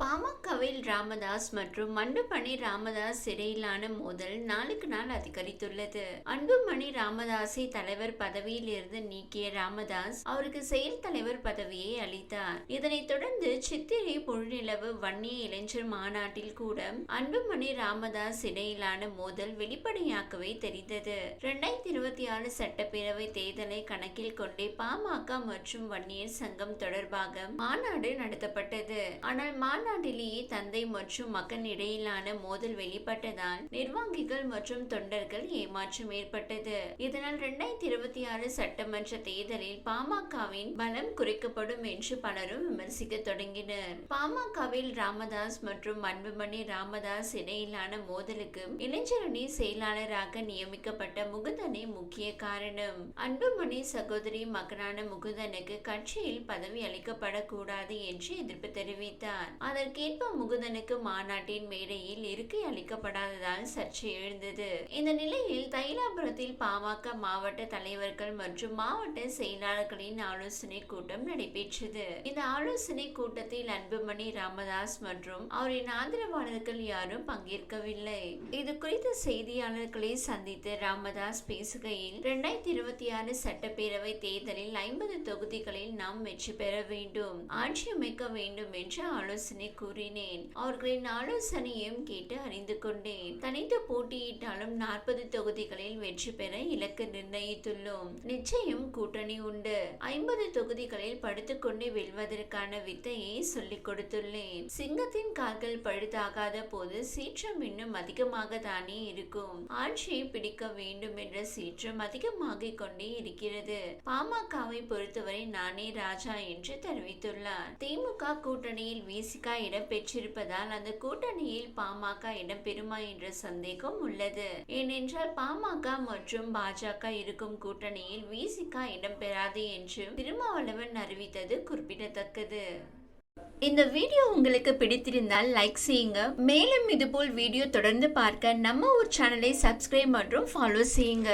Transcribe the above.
பாமகவில் ராமதாஸ் மற்றும் மண்டுமணி ராமதாஸ் இடையிலான மோதல் நாளுக்கு நாள் அதிகரித்துள்ளது. அன்புமணி ராமதாஸை தலைவர் பதவியில் இருந்து நீக்கிய ராமதாஸ் அவருக்கு செயல் தலைவர் பதவியை அளித்தார். இதனைத் தொடர்ந்து சித்திரை பொழுநிலவு வன்னிய இளைஞர் மாநாட்டில் கூட அன்புமணி ராமதாஸ் இடையிலான மோதல் வெளிப்படையாகவே தெரிந்தது. இரண்டாயிரத்தி இருபத்தி ஆறு சட்டப்பேரவை தேர்தலை கணக்கில் கொண்டே பாமக மற்றும் வன்னியர் சங்கம் தொடர்பாக மாநாடு நடத்தப்பட்டது. ஆனால் மாநாட்டிலேயே தந்தை மற்றும் மகன் இடையிலான மோதல் வெளிப்பட்டதால் நிர்வாகிகள் மற்றும் தொண்டர்கள் ஏமாற்றம் ஏற்பட்டது. இதனால் இரண்டாயிரத்தி இருபத்தி ஆறு சட்டமன்ற தேர்தலில் பாமகவின் பலம் குறைக்கப்படும் என்று பலரும் விமர்சிக்க தொடங்கினர். பாமகவில் ராமதாஸ் மற்றும் அன்புமணி ராமதாஸ் இடையிலான மோதலுக்கு இளைஞரணி செயலாளராக நியமிக்கப்பட்ட முகுந்தனே முக்கிய காரணம். அன்புமணி சகோதரி மகனான முகுந்தனுக்கு கட்சியில் பதவி அளிக்கப்படக்கூடாது என்று எதிர்ப்பு தெரிவித்தார். அதற்கேற்ப முகுதனுக்கு மாநாட்டின் மேடையில் இருக்கை அளிக்கப்படாததால் சர்ச்சை எழுந்தது. இந்த நிலையில் தைலாபுரத்தில் பாமக மாவட்ட தலைவர்கள் மற்றும் மாவட்ட செயலாளர்களின் ஆலோசனை கூட்டம் நடைபெற்றது. இந்த ஆலோசனை கூட்டத்தில் அன்புமணி ராமதாஸ் மற்றும் அவரின் ஆதரவாளர்கள் யாரும் பங்கேற்கவில்லை. இது குறித்து செய்தியாளர்களை சந்தித்து ராமதாஸ் பேசுகையில் இரண்டாயிரத்தி இருபத்தி ஆறு சட்டப்பேரவை தேர்தலில் ஐம்பது தொகுதிகளில் நாம் வெற்றி பெற வேண்டும் ஆட்சி அமைக்க வேண்டும் என்று ஆலோசனை கூறினேன். அவர்களின் ஆலோசனையும் கேட்டு அறிந்து கொண்டேன். தனித்து போட்டியிட்டாலும் நாற்பது தொகுதிகளில் வெற்றி பெற இலக்கு நிர்ணயித்துள்ளோம். நிச்சயம் கூட்டணி உண்டு. ஐம்பது தொகுதிகளில் படுத்துக்கொண்டு வெல்வதற்கான வித்தையை சொல்லிக் கொடுத்துள்ளேன். சிங்கத்தின் கால்கள் பழுதாகாத போது சீற்றம் இன்னும் அதிகமாக தானே இருக்கும். ஆட்சியை பிடிக்க வேண்டும் என்ற சீற்றம் அதிகமாகிக் கொண்டே இருக்கிறது. பாமகவை பொறுத்தவரை நானே ராஜா என்று தெரிவித்துள்ளார். திமுக கூட்டணியில் வீசிக்கா இடம் பெற்றிருப்பதால் அந்த கூட்டணியில் பாமக இடம்பெறுமா என்ற சந்தேகம் உள்ளது. ஏனென்றால் பாமக மற்றும் பாஜக இருக்கும் கூட்டணியில் விசிகா இடம்பெறாது என்று திருமாவளவன் அறிவித்தது குறிப்பிடத்தக்கது. இந்த வீடியோ உங்களுக்கு பிடித்திருந்தால் லைக் செய்யுங்க. மேலும் இதுபோல் வீடியோ தொடர்ந்து பார்க்க நம்ம ஊர் சேனலை சப்ஸ்கிரைப் மற்றும் ஃபாலோ செய்யுங்க.